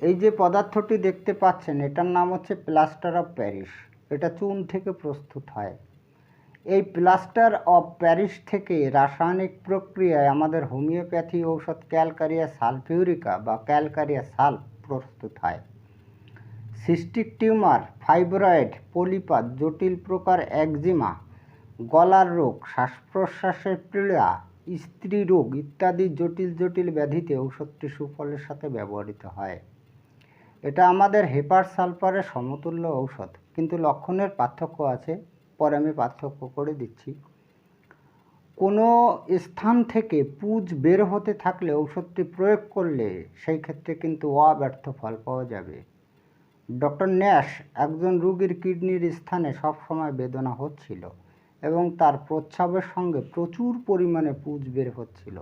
এই যে পদার্থটি দেখতে পাচ্ছেন, এটার নাম হচ্ছে প্লাস্টার অফ প্যারিস। এটা চুন থেকে প্রস্তুত হয়। এই প্লাস্টার অফ প্যারিস থেকে রাসায়নিক প্রক্রিয়ায় আমাদের হোমিওপ্যাথি ঔষধ ক্যালকারিয়া সালফিউরিকা বা ক্যালকারিয়া সাল প্রস্তুত হয়। সিস্টিক টিউমার, ফাইব্রয়েড, পলিপাত, জটিল প্রকার একজিমা, গলার রোগ শ্বাস প্রশ্বাসের পীড়া, স্ত্রী রোগ ইত্যাদি জটিল জটিল ব্যাধিতে ঔষধটি সুফলের সাথে ব্যবহৃত হয়। এটা আমাদের হেপার সালফারের সমতুল্য ঔষধ, কিন্তু লক্ষণের পার্থক্য আছে, পরে আমি পার্থক্য করে দিচ্ছি। কোনো স্থান থেকে পুজ বের হতে থাকলে ঔষধটি প্রয়োগ করলে সেই ক্ষেত্রে কিন্তু অব্যর্থ ফল পাওয়া যাবে। ডক্টর ন্যাশ একজন রোগীর কিডনির স্থানে সবসময় বেদনা হচ্ছিল এবং তার প্রস্রাবের সঙ্গে প্রচুর পরিমাণে পুজ বের হচ্ছিল।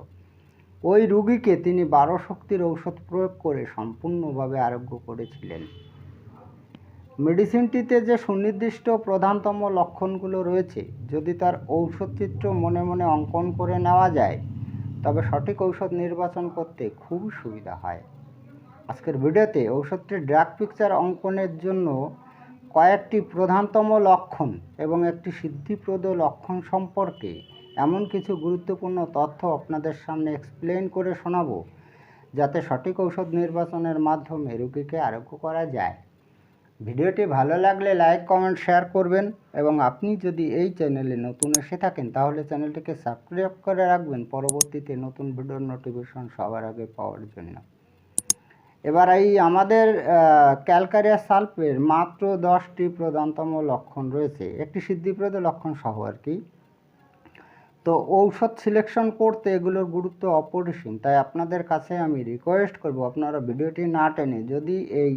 ওই রুগীকে তিনি বারো শক্তির ঔষধ প্রয়োগ করে সম্পূর্ণভাবে আরোগ্য করেছিলেন। মেডিসিনটিতে যে সুনির্দিষ্ট প্রধানতম লক্ষণগুলো রয়েছে, যদি তার ঔষধ চিত্র মনে মনে অঙ্কন করে নেওয়া যায়, তবে সঠিক ঔষধ নির্বাচন করতে খুব সুবিধা হয়। আজকের ভিডিওতে ঔষধটির ড্রাগ পিকচার অঙ্কনের জন্য কয়েকটি প্রধানতম লক্ষণ এবং একটি সিদ্ধিপ্রদ লক্ষণ সম্পর্কে এমন কিছু গুরুত্বপূর্ণ তথ্য আপনাদের সামনে এক্সপ্লেন করে শোনাবো, যাতে সঠিক ঔষধ নির্বাচনের মাধ্যমে রোগীকে আরোগ্য করা যায়। ভিডিওটি ভালো লাগলে লাইক কমেন্ট শেয়ার করবেন এবং আপনি যদি এই চ্যানেলে নতুন এসে থাকেন, তাহলে চ্যানেলটিকে সাবস্ক্রাইব করে রাখবেন। পরবর্তীতে নতুন ভিডিওর নোটিফিকেশন সবার আগে পাওয়ার জন্য। এবার এই আমাদের ক্যালকারিয়া সালফের মাত্র দশটি প্রধানতম লক্ষণ রয়েছে। একটি সিদ্ধিপ্রদ লক্ষণ সহ আর কি। তো ঔষধ সিলেকশন করতে এগুলোর গুরুত্ব অপরিসীম। তাই আপনাদের কাছে আমি রিকোয়েস্ট করব, আপনারা ভিডিওটি না টেনে যদি এই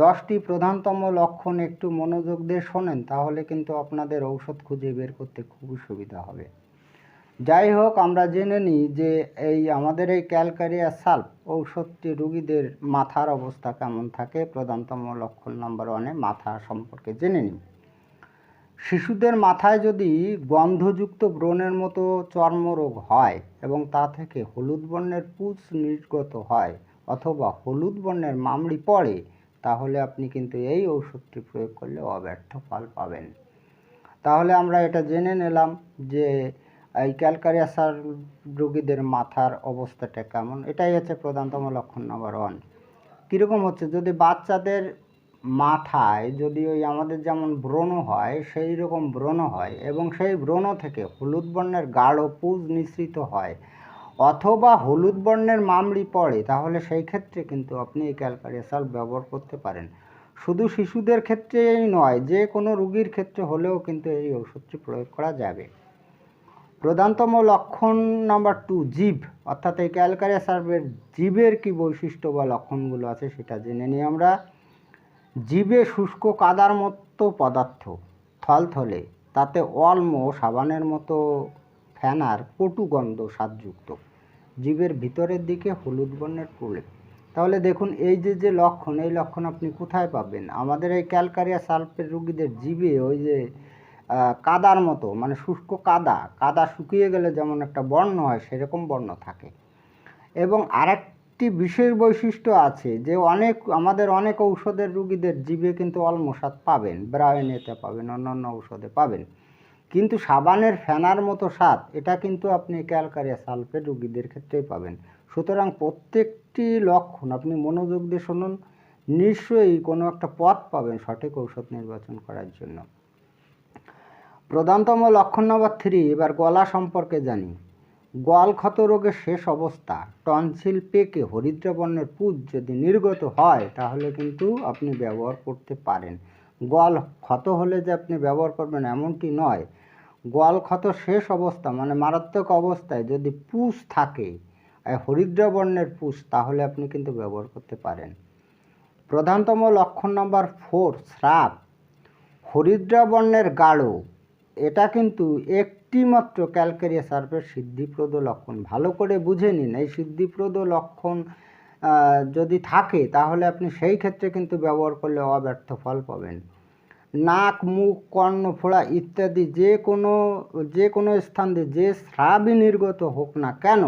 দশটি প্রধানতম লক্ষণ একটু মনোযোগ দিয়ে শোনেন, তাহলে কিন্তু আপনাদের ঔষধ খুঁজে বের করতে খুবই সুবিধা হবে। যাই হোক, আমরা জেনে নিই যে এই আমাদের এই ক্যালকারিয়া সাল্প ঔষধটি রুগীদের মাথার অবস্থা কেমন থাকে, প্রধানতম লক্ষণ নম্বর ওয়ানে মাথা সম্পর্কে জেনে নিই। শিশুদের মাথায় যদি গন্ধযুক্ত ব্রণের মতো চর্মরোগ হয় এবং তা থেকে হলুদ বর্ণের পুষ নির্গত হয় অথবা হলুদ বর্ণের মামড়ি পড়ে, তাহলে আপনি কিন্তু এই ওষুধটি প্রয়োগ করলে অব্যর্থ ফল পাবেন। তাহলে আমরা এটা জেনে নিলাম যে এই ক্যালকারিয়াসার রোগীদের মাথার অবস্থাটা কেমন। এটাই হচ্ছে প্রধানতম লক্ষণ নাম্বার ওয়ান কীরকম হচ্ছে? যদি বাচ্চাদের মাথায় যদি ওই আমাদের যেমন ব্রণ হয় সেই রকম ব্রণ হয় এবং সেই ব্রণ থেকে হলুদ বর্ণের গাঢ় পুজ নিঃসৃত হয় অথবা হলুদ বর্ণের মামড়ি পড়ে, তাহলে সেই ক্ষেত্রে কিন্তু আপনি এই ক্যালকারিয়া সাল ব্যবহার করতে পারেন। শুধু শিশুদের ক্ষেত্রেই নয়, যে কোনো রুগীর ক্ষেত্রে হলেও কিন্তু এই ওষুধটি প্রয়োগ করা যাবে। প্রধানতম লক্ষণ নাম্বার টু, জীব। অর্থাৎ এই ক্যালকারিয়া সার্ভের জীবের কি বৈশিষ্ট্য বা লক্ষণগুলো আছে সেটা জেনে নিই আমরা। জীবে শুষ্ক কাদার মতো পদার্থ, থলথলে, তাতে অলম সাবানের মতো ফেনার কটু গন্ধ স্বাদযুক্ত। জীবের ভিতরের দিকে হলুদ বর্ণের প্রলেপ। তাহলে দেখুন, এই যে যে লক্ষণ, এই লক্ষণ আপনি কোথায় পাবেন? আমাদের এই ক্যালকারিয়া সালফের রুগীদের জীবে ওই যে কাদার মতো মানে শুষ্ক কাদা কাদা শুকিয়ে গেলে যেমন একটা বর্ণ হয়, সেরকম বর্ণ থাকে। এবং আরেকটি বিশেষ বৈশিষ্ট্য আছে যে অনেক, আমাদের অনেক ঔষধের রুগীদের জীবে কিন্তু অলমসাদ পাবেন, ব্রায়নেতে পাবেন, অন্যান্য ঔষধে পাবেন। কিন্তু সাবানের ফেনার মতো স্বাদ, এটা কিন্তু আপনি ক্যালকারিয়া সালফেট রুগীদের ক্ষেত্রেই পাবেন। সুতরাং প্রত্যেকটি লক্ষণ, আপনি মনোযোগ দিয়ে শুনুন, নিশ্চয়ই কোনো একটা পথ পাবেন সঠিক ঔষধ নির্বাচন করার জন্য। প্রধানতম লক্ষণ নম্বর থ্রি এবার গলা সম্পর্কে জানি। গল ক্ষত রোগের শেষ অবস্থা। টনসিল পেকে হরিদ্রা বর্ণের পুজ যদি নির্গত হয়, তাহলে কিন্তু আপনি ব্যবহার করতে পারেন। গল ক্ষত হলে যে আপনি ব্যবহার করবেন এমনটি নয়। গল ক্ষত শেষ অবস্থা মানে মারাত্মক অবস্থায় যদি পুষ থাকে আর হরিদ্রা বর্ণের পুষ তাহলে আপনি কিন্তু ব্যবহার করতে পারেন। প্রধানতম লক্ষণ নম্বর ফোর, স্রাব। হরিদ্রা বর্ণের গাঢ়, এটা কিন্তু একটি মাত্র ক্যালকেরিয়া সার্ফের সিদ্ধিপ্রদ লক্ষণ। ভালো করে বুঝে নিন, এই সিদ্ধিপ্রদ লক্ষণ যদি থাকে, তাহলে আপনি সেই ক্ষেত্রে কিন্তু ব্যবহার করলে অব্যর্থ ফল পাবেন। নাক, মুখ, কর্ণ, ফোড়া ইত্যাদি যে কোনো যে কোনো স্থান দিয়ে যে স্রাবই নির্গত হোক না কেন,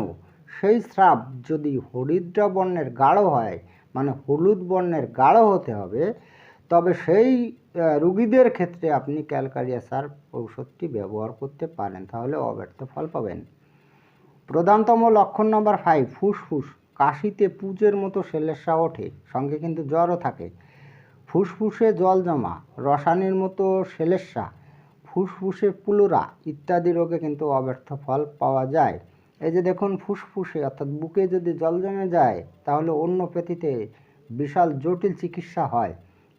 সেই স্রাব যদি হরিদ্রা বর্ণের গাঢ় হয় মানে হলুদ বর্ণের গাঢ় হতে হবে, তবে সেই রুগীদের ক্ষেত্রে আপনি ক্যালকারিয়া সার ঔষধটি ব্যবহার করতে পারেন, তাহলে অব্যর্থ ফল পাবেন। প্রধানতম লক্ষণ নম্বর ফাইভ ফুসফুস। কাশিতে পুজের মতো সেলেসা ওঠে, সঙ্গে কিন্তু জ্বরও থাকে। ফুসফুসে জল জমা, রসায়নের মতো সেলেসা ফুসফুসে পুলুরা ইত্যাদি রোগে কিন্তু অব্যর্থ ফল পাওয়া যায়। এই যে দেখুন ফুসফুসে, অর্থাৎ বুকে যদি জল জমে যায়, তাহলে অন্য পেথিতে বিশাল জটিল চিকিৎসা হয়।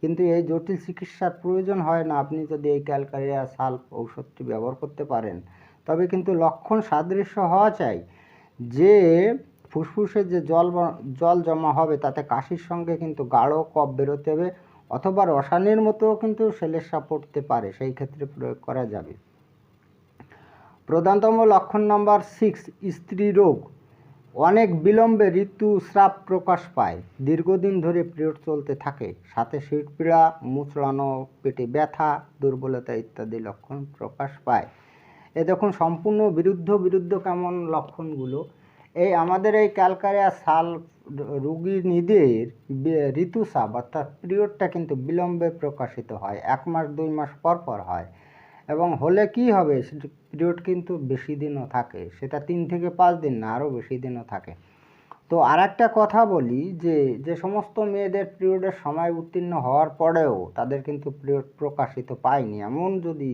কিন্তু এই জটিল চিকিৎসার প্রয়োজন হয় না। আপনি যদি এই ক্যালকারিয়া সাল্প ঔষধটি ব্যবহার করতে পারেন, তবে কিন্তু লক্ষণ সাদৃশ্য হওয়া চাই। যে ফুসফুসে যে জল জল জমা হবে, তাতে কাশির সঙ্গে কিন্তু গাঢ় কফ বেরোতে হবে অথবা রসায়নের মতো কিন্তু সেলেসা পড়তে পারে, সেই ক্ষেত্রে প্রয়োগ করা যাবে। প্রধানতম লক্ষণ নম্বর সিক্স স্ত্রী রোগ। অনেক বিলম্বে ঋতুস্রাব প্রকাশ পায়। দীর্ঘদিন ধরে পিরিয়ড চলতে থাকে। সাথে শীত পীড়া মুচড়ানো, পেটে ব্যথা, দুর্বলতা ইত্যাদি লক্ষণ প্রকাশ পায়। এ দেখুন, সম্পূর্ণ বিরুদ্ধ বিরুদ্ধ কেমন লক্ষণগুলো। এই আমাদের এই ক্যালকারিয়া সাল রুগী নিদের ঋতুস্রাব অর্থাৎ পিরিয়ডটা কিন্তু বিলম্বে প্রকাশিত হয়। এক মাস, দুই মাস পর পর হয়। এবং হলে কি হবে? পিরিয়ড কিন্তু বেশি দিনও থাকে। সেটা তিন থেকে পাঁচ দিন না, আরও বেশি দিনও থাকে। তো আর একটা কথা বলি যে যে সমস্ত মেয়েদের পিরিয়ডের সময় উত্তীর্ণ হওয়ার পরেও তাদের কিন্তু পিরিয়ড প্রকাশিত পায়নি। এমন যদি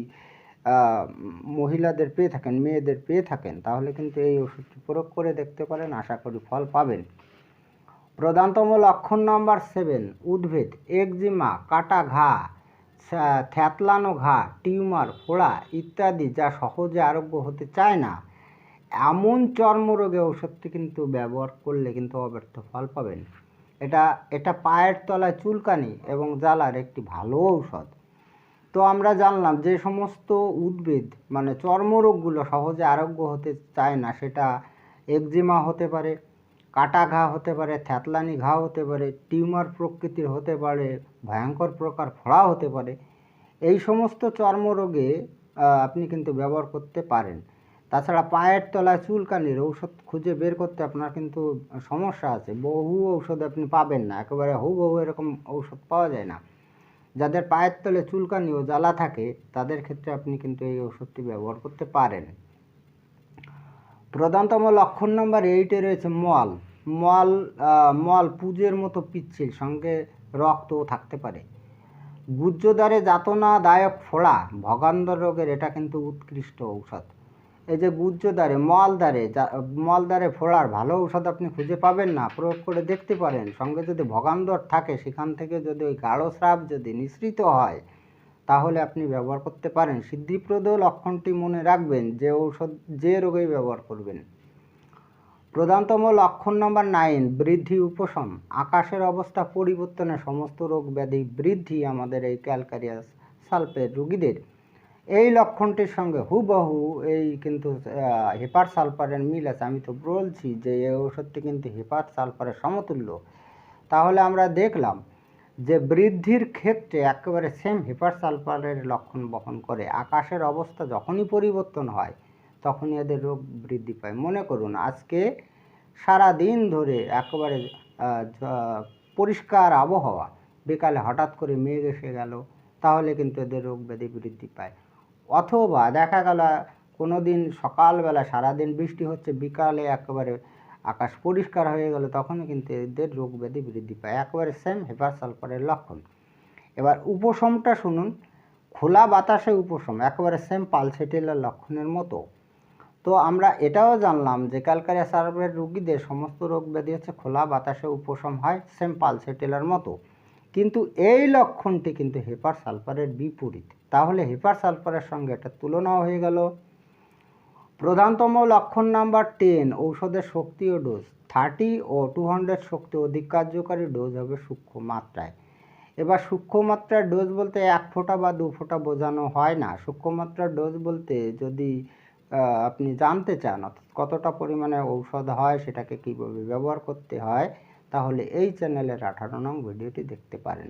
মহিলাদের পেয়ে থাকেন, মেয়েদের পেয়ে থাকেন, তাহলে কিন্তু এই ওষুধটি প্রয়োগ করে দেখতে পারেন, আশা করি ফল পাবেন। প্রধানতম লক্ষণ নাম্বার সেভেন উদ্ভিদ, একজিমা, কাটা ঘা থ্যাতলানো ঘা, টিউমার, ফোড়া ইত্যাদি যা সহজে আরোগ্য হতে চায় না। এমন চর্মরোগে ওষুধটি কিন্তু ব্যবহার করলে কিন্তু অব্যর্থ ফল পাবেন। এটা এটা পায়ের তলায় চুলকানি এবং জ্বালার একটি ভালো ঔষধ। তো আমরা জানলাম যে সমস্ত উদ্ভিদ মানে চর্মরোগগুলো সহজে আরোগ্য হতে চায় না, সেটা একজিমা হতে পারে কাটা ঘা হতে পারে থ্যাতলানি ঘা হতে পারে, টিউমার প্রকৃতির হতে পারে, ভয়ঙ্কর প্রকার ফোড়া হতে পারে, এই সমস্ত চর্মরোগে আপনি কিন্তু ব্যবহার করতে পারেন। তাছাড়া পায়ের তলায় চুলকানির ঔষধ খুঁজে বের করতে আপনার কিন্তু সমস্যা আছে। বহু ঔষধ আপনি পাবেন না, একেবারে হুবহু এরকম ঔষধ পাওয়া যায় না। যাদের পায়ের তলে চুলকানি ও জ্বালা থাকে, তাদের ক্ষেত্রে আপনি কিন্তু এই ওষুধটি ব্যবহার করতে পারেন। প্রধানতম লক্ষণ নম্বর এইটে রয়েছে মল মল মল পুজের মতো পিচ্ছিল, সঙ্গে রক্তও থাকতে পারে। গুজ্জদ্বারে যাতনাদায়ক ফোড়া ভগান্দর রোগের, এটা কিন্তু উৎকৃষ্ট ঔষধ। এই যে গুজ্জদ্বারে মলদ্বারে মলদ্বারে ফোড়ার ভালো ঔষধ আপনি খুঁজে পাবেন না, প্রয়োগ করে দেখতে পারেন। সঙ্গে যদি ভগান্দর থাকে, সেখান থেকে যদি ওই গাঢ় স্রাব যদি নিঃসৃত হয় তাহলে আপনি ব্যবহার করতে পারেন। সিদ্ধিপ্রদ লক্ষণটি মনে রাখবেন যে ঔষধ, যে রোগেই ব্যবহার করবেন। প্রধানতম লক্ষণ নম্বর নাইন, বৃদ্ধি উপশম। আকাশের অবস্থা পরিবর্তনে সমস্ত রোগ ব্যাধি বৃদ্ধি আমাদের এই ক্যালকারিয়াস সালফের রোগীদের। এই লক্ষণটির সঙ্গে হুবহু এই কিন্তু হেপার সালফারের মিল আছে। আমি তো বলছি যে এই ঔষধটি কিন্তু হেপার সালফারের সমতুল্য। তাহলে আমরা দেখলাম যে বৃদ্ধির ক্ষেত্রে একেবারে সেম হেপার সালফারের লক্ষণ বহন করে। আকাশের অবস্থা যখনই পরিবর্তন হয়, তখনই এদের রোগ বৃদ্ধি পায়। মনে করুন, আজকে সারা দিন ধরে একেবারে পরিষ্কার আবহাওয়া। বিকালে হঠাৎ করে মেঘ এসে গেল, তাহলে কিন্তু এদের রোগ ব্যাধি বৃদ্ধি পায়। অথবা দেখা গেল কোনো দিন সকালবেলা সারাদিন বৃষ্টি হচ্ছে, বিকালে একেবারে আকাশ পরিষ্কার হয়ে গেল, তখনই কিন্তু এদের রোগ ব্যাধি বৃদ্ধি পায়। একেবারে সেম হেপার সালফারের লক্ষণ। এবার উপশমটা শুনুন। খোলা বাতাসে উপশম, একেবারে সেম পালসেটেলের লক্ষণের মতো। তো আমরা এটাও জানলাম যে ক্যালকারিয়া সার্ভের রুগীদের সমস্ত রোগ ব্যাধি হচ্ছে খোলা বাতাসে উপশম হয় সেম পালসেটেলের মতো। কিন্তু এই লক্ষণটি কিন্তু হেপার সালফারের বিপরীত। তাহলে হেপার সালফারের সঙ্গে এটা তুলনাও হয়ে গেল। প্রধানতম লক্ষণ নাম্বার টেন ঔষধের শক্তি ও ডোজ থার্টি ও টু হান্ড্রেড শক্তি অধিক কার্যকারী ডোজ হবে সূক্ষ্ম মাত্রায়। এবার সূক্ষ্ম মাত্রার ডোজ বলতে এক ফোঁটা বা দু ফোঁটা বোঝানো হয় না। সূক্ষ্ম মাত্রার ডোজ বলতে যদি আপনি জানতে চান অর্থাৎ কতটা পরিমাণে ঔষধ হয়, সেটাকে কীভাবে ব্যবহার করতে হয়, তাহলে এই চ্যানেলের আঠারো নং ভিডিওটি দেখতে পারেন।